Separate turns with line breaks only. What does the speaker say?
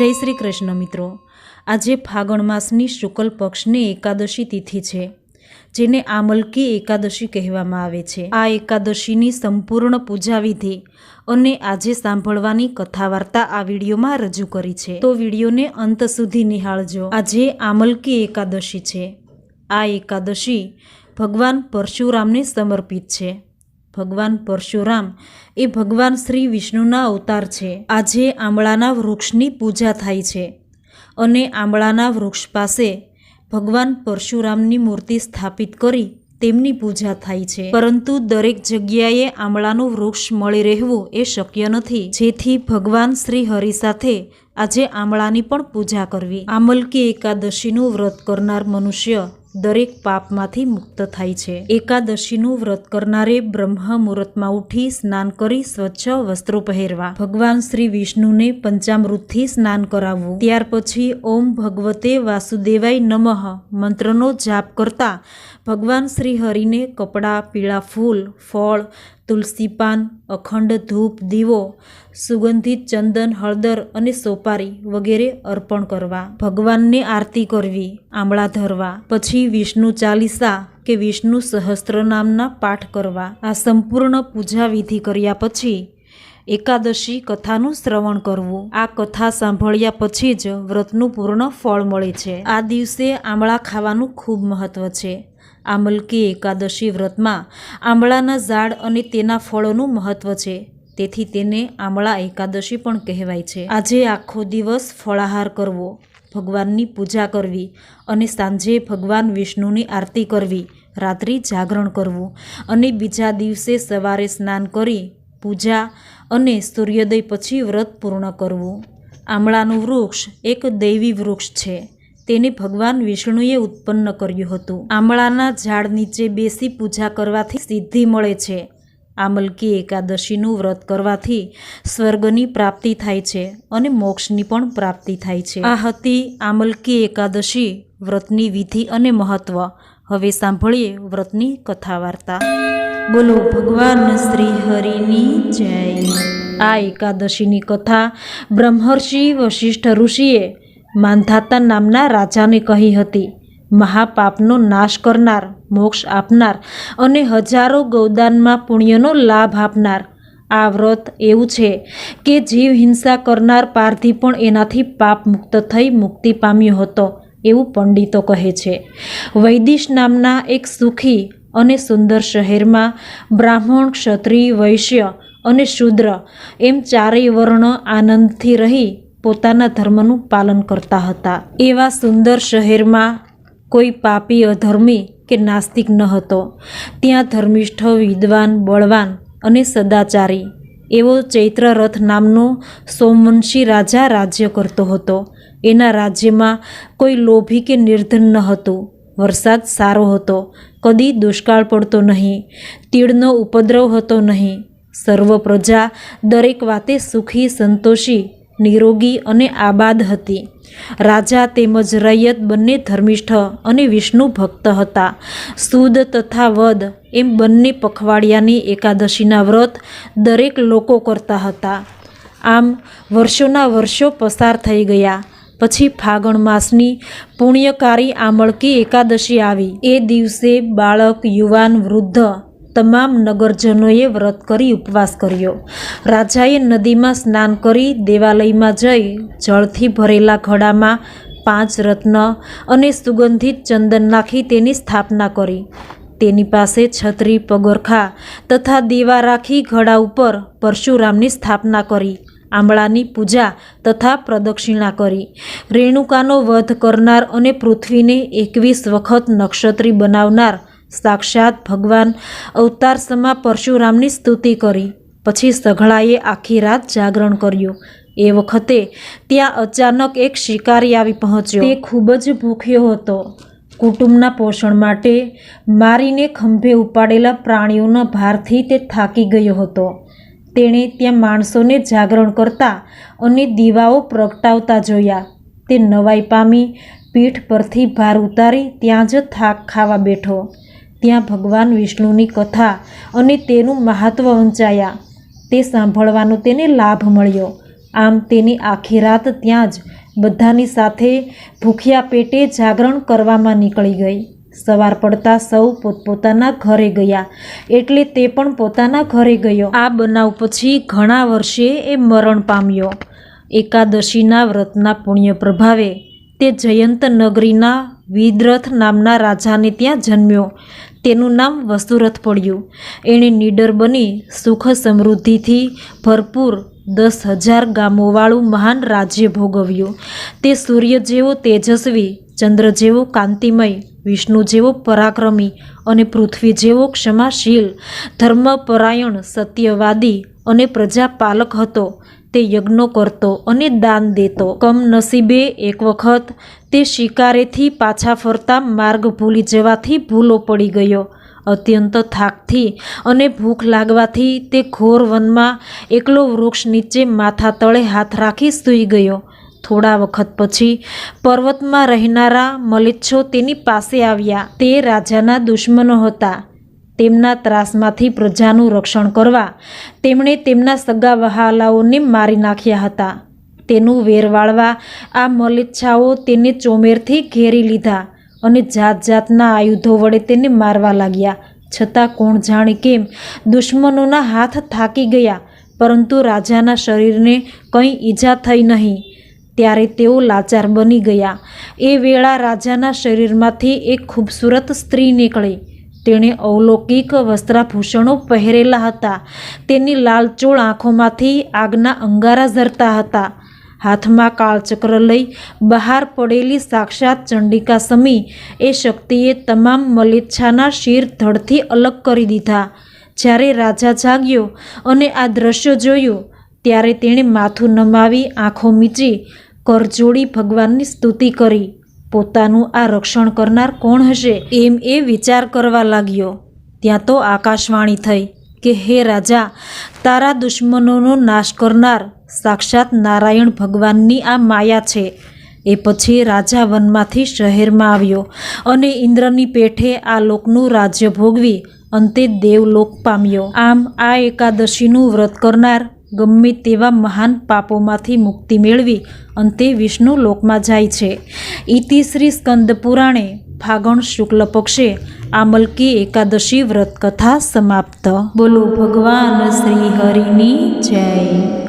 જય શ્રી કૃષ્ણ મિત્રો. આજે ફાગણ માસની શુક્લ પક્ષની એકાદશી તિથિ છે, જેને આમલકી એકાદશી કહેવામાં આવે છે. આ એકાદશીની સંપૂર્ણ પૂજા વિધિ અને આજે સાંભળવાની કથા વાર્તા આ વિડીયોમાં રજૂ કરી છે. તો વિડીયોને અંત સુધી નિહાળજો. આજે આમલકી એકાદશી છે. આ એકાદશી ભગવાન પરશુરામને સમર્પિત છે. ભગવાન પરશુરામ. એ ભગવાન શ્રી વિષ્ણુના અવતાર છે. આજે આંબળાના વૃક્ષની પૂજા થાય છે. અને આંબળાના વૃક્ષ પાસે ભગવાન પરશુરામની મૂર્તિ સ્થાપિત કરી તેમની પૂજા થાય છે. પરંતુ દરેક જગ્યાએ આંબળાનું વૃક્ષ મળી રહેવું એ શક્ય નથી. જેથી ભગવાન શ્રી હરિ સાથે આજે આંબળાની પણ પૂજા કરવી. આમલકી એકાદશીનું વ્રત કરનાર મનુષ્ય દરેક પાપમાંથી મુક્ત થાય છે. એકાદશીનું વ્રત કરનારે બ્રહ્મ મુહૂર્તમાં ઉઠી સ્નાન કરી સ્વચ્છ વસ્ત્રો પહેરવા. ભગવાન શ્રી વિષ્ણુને પંચામૃતથી સ્નાન કરાવવું. ત્યાર પછી ઓમ ભગવતે વાસુદેવાય નમઃ મંત્રનો જાપ કરતા ભગવાન શ્રી હરિને કપડાં, પીળા ફૂલ, ફળ તુલસી પાન, અખંડ ધૂપ, દીવો, સુગંધિત ચંદન, હળદર અને સોપારી વગેરે અર્પણ કરવા. ભગવાનને આરતી કરવી, આંબળા ધરવા. પછી વિષ્ણુ ચાલીસા કે વિષ્ણુ સહસ્ત્ર નામના પાઠ કરવા. આ સંપૂર્ણ પૂજા વિધિ કર્યા પછી એકાદશી કથાનું શ્રવણ કરવું. આ કથા સાંભળ્યા પછી જ વ્રતનું પૂર્ણ ફળ મળે છે. આ દિવસે આંબળા ખાવાનું ખૂબ મહત્વ છે. આમલકી એકાદશી વ્રતમાં આંબળાના ઝાડ અને તેના ફળોનું મહત્વ છે. તેથી તેને આંબળા એકાદશી પણ કહેવાય છે. આજે આખો દિવસ ફળાહાર કરવો, ભગવાનની પૂજા કરવી અને સાંજે ભગવાન વિષ્ણુની આરતી કરવી, રાત્રિ જાગરણ કરવું અને બીજા દિવસે સવારે સ્નાન કરી પૂજા અને સૂર્યોદય પછી વ્રત પૂર્ણ કરવું. આમળાનું વૃક્ષ એક દૈવી વૃક્ષ છે. તેને ભગવાન વિષ્ણુએ ઉત્પન્ન કર્યું હતું. આમળાના ઝાડ નીચે બેસી પૂજા કરવાથી સિદ્ધિ મળે છે. આમલકી એકાદશીનું વ્રત કરવાથી સ્વર્ગની પ્રાપ્તિ થાય છે અને મોક્ષની પણ પ્રાપ્તિ થાય છે. આ હતી આમલકી એકાદશી, વ્રતની વિધિ અને મહત્વ. હવે સાંભળીએ વ્રતની કથા વાર્તા બોલો, ભગવાન શ્રી હરિની જય. આ એકાદશીની કથા બ્રહ્મર્ષિ વશિષ્ઠ ઋષિએ માંધાતા નામના રાજાને કહી હતી, મહાપાપનો નાશ કરનાર, મોક્ષ આપનાર અને હજારો ગૌદાનમાં પુણ્યનો લાભ આપનાર. આ વ્રત એવું છે કે જીવ હિંસા કરનાર પારધી પણ એનાથી પાપ મુક્ત થઈ મુક્તિ પામ્યો હતો, એવું પંડિતો કહે છે. વૈદિશ નામના એક સુખી અને સુંદર શહેરમાં બ્રાહ્મણ, ક્ષત્રિય, વૈશ્ય અને શુદ્ર એમ ચારેય વર્ણ આનંદથી રહી પોતાના ધર્મનું પાલન કરતા હતા. એવા સુંદર શહેરમાં કોઈ પાપી અધર્મી કે નાસ્તિક ન હતો. ત્યાં ધર્મિષ્ઠ, વિદ્વાન, બળવાન અને સદાચારી એવો ચૈત્રરથ નામનો સોમવંશી રાજા રાજ્ય કરતો હતો. એના રાજ્યમાં કોઈ લોભી કે નિર્ધન ન હતું. વરસાદ સારો હતો. કદી દુષ્કાળ પડતો નહીં. તીડનો ઉપદ્રવ હતો નહીં. સર્વ પ્રજા દરેક વાતે સુખી, સંતોષી નિરોગી અને આબાદ હતી. રાજા તેમજ રૈયત બંને ધર્મિષ્ઠ અને વિષ્ણુ ભક્ત હતા. સુદ તથા વદ એમ બંને પખવાડિયાની એકાદશીના વ્રત દરેક લોકો કરતા હતા. આમ વર્ષોના વર્ષો પસાર થઈ ગયા. પછી ફાગણ માસની પુણ્યકારી આમળકી એકાદશી આવી. એ દિવસે બાળક, યુવાન, વૃદ્ધ તમામ નગરજનોએ વ્રત કરી ઉપવાસ કર્યો. રાજાએ નદીમાં સ્નાન કરી દેવાલયમાં જઈ જળથી ભરેલા ઘડામાં પાંચ રત્ન અને સુગંધિત ચંદન નાખી તેની સ્થાપના કરી. તેની પાસે છત્રી, પગરખા તથા દીવા રાખી ઘડા ઉપર પરશુરામની સ્થાપના કરી, આંબળાની પૂજા તથા પ્રદક્ષિણા કરી. રેણુકાનો વધ કરનાર અને પૃથ્વીને એકવીસ વખત નક્ષત્રી બનાવનાર સાક્ષાત ભગવાન અવતાર સમા પરશુરામની સ્તુતિ કરી. પછી સઘળાએ આખી રાત જાગરણ કર્યું. એ વખતે ત્યાં અચાનક એક શિકારી આવી પહોંચ્યો. તે ખૂબ જ ભૂખ્યો હતો. કુટુંબના પોષણ માટે મારીને ખંભે ઉપાડેલા પ્રાણીઓના ભારથી તે થાકી ગયો હતો. તેણે ત્યાં માણસોને જાગરણ કરતા અને દીવાઓ પ્રગટાવતા જોયા. તે નવાઈ પામી પીઠ પરથી ભાર ઉતારી ત્યાં જ થાક ખાવા બેઠો. ત્યાં ભગવાન વિષ્ણુની કથા અને તેનું મહત્ત્વ વંચાયા. તે સાંભળવાનો તેને લાભ મળ્યો. આમ તેની આખી રાત ત્યાં જ બધાની સાથે ભૂખ્યા પેટે જાગરણ કરવામાં નીકળી ગઈ. સવાર પડતા સૌ પોતપોતાના ઘરે ગયા. એટલે તે પણ પોતાના ઘરે ગયો. આ બનાવ પછી ઘણા વર્ષે એ મરણ પામ્યો. એકાદશીના વ્રતના પુણ્ય પ્રભાવે તે જયંત નગરીના વિદ્રથ નામના રાજાને ત્યાં જન્મ્યો. તેનું નામ વસુરથ પડ્યું. એણે નીડર બની સુખ સમૃદ્ધિથી ભરપૂર દસ હજાર ગામોવાળું મહાન રાજ્ય ભોગવ્યું. તે સૂર્ય જેવો તેજસ્વી, ચંદ્ર જેવો કાંતિમય, વિષ્ણુ જેવો પરાક્રમી અને પૃથ્વી જેવો ક્ષમાશીલ, ધર્મપરાયણ, સત્યવાદી અને પ્રજાપાલક હતો. તે યજ્ઞો કરતો અને દાન દેતો. કમનસીબે એક વખત તે શિકારેથી પાછા ફરતા માર્ગ ભૂલી જવાથી ભૂલો પડી ગયો. અત્યંત થાકથી અને ભૂખ લાગવાથી તે ઘોર વનમાં એકલો વૃક્ષ નીચે માથા તળે હાથ રાખી સૂઈ ગયો. થોડા વખત પછી પર્વતમાં રહેનારા મલિચ્છો તેની પાસે આવ્યા. તે રાજાના દુશ્મનો હતા. તેમના ત્રાસમાંથી પ્રજાનું રક્ષણ કરવા તેમણે તેમના સગા વહાલાઓને મારી નાખ્યા હતા. તેનું વેર વાળવા આ મલેચ્છાઓ તેને ચોમેરથી ઘેરી લીધા અને જાત જાતના આયુધો વડે તેને મારવા લાગ્યા. છતાં કોણ જાણે કેમ દુશ્મનોના હાથ થાકી ગયા, પરંતુ રાજાના શરીરને કંઈ ઈજા થઈ નહીં. ત્યારે તેઓ લાચાર બની ગયા. એ વેળા રાજાના શરીરમાંથી એક ખૂબસૂરત સ્ત્રી નીકળી. તેણે અવલૌકિક વસ્ત્રાભૂષણો પહેરેલા હતા. તેની લાલચોળ આંખોમાંથી આગના અંગારા ઝરતા હતા. હાથમાં કાળચક્ર લઈ બહાર પડેલી સાક્ષાત ચંડિકા સમી એ શક્તિએ તમામ મલેચ્છાના શિર ધડથી અલગ કરી દીધા. જ્યારે રાજા જાગ્યો અને આ દ્રશ્ય જોયું, ત્યારે તેણે માથું નમાવી, આંખો મીચી, કરજોડી ભગવાનની સ્તુતિ કરી. પોતાનું આ રક્ષણ કરનાર કોણ હશે એમ એ વિચાર કરવા લાગ્યો. ત્યાં તો આકાશવાણી થઈ કે, હે રાજા, તારા દુશ્મનોનો નાશ કરનાર સાક્ષાત નારાયણ ભગવાનની આ માયા છે. એ પછી રાજા વનમાંથી શહેરમાં આવ્યો અને ઇન્દ્રની પેઠે આ લોકનું રાજ્ય ભોગવી અંતે દેવલોક પામ્યો. આમ આ એકાદશીનું વ્રત કરનાર ગમે તેવા મહાન પાપોમાંથી મુક્તિ મેળવી અંતે વિષ્ણુ લોકમાં જાય છે. ઇતિ શ્રી સ્કંદ પુરાણે ફાગણ શુક્લ પક્ષે આમલકી એકાદશી વ્રત કથા સમાપ્ત. બોલો ભગવાન શ્રી હરિની જય.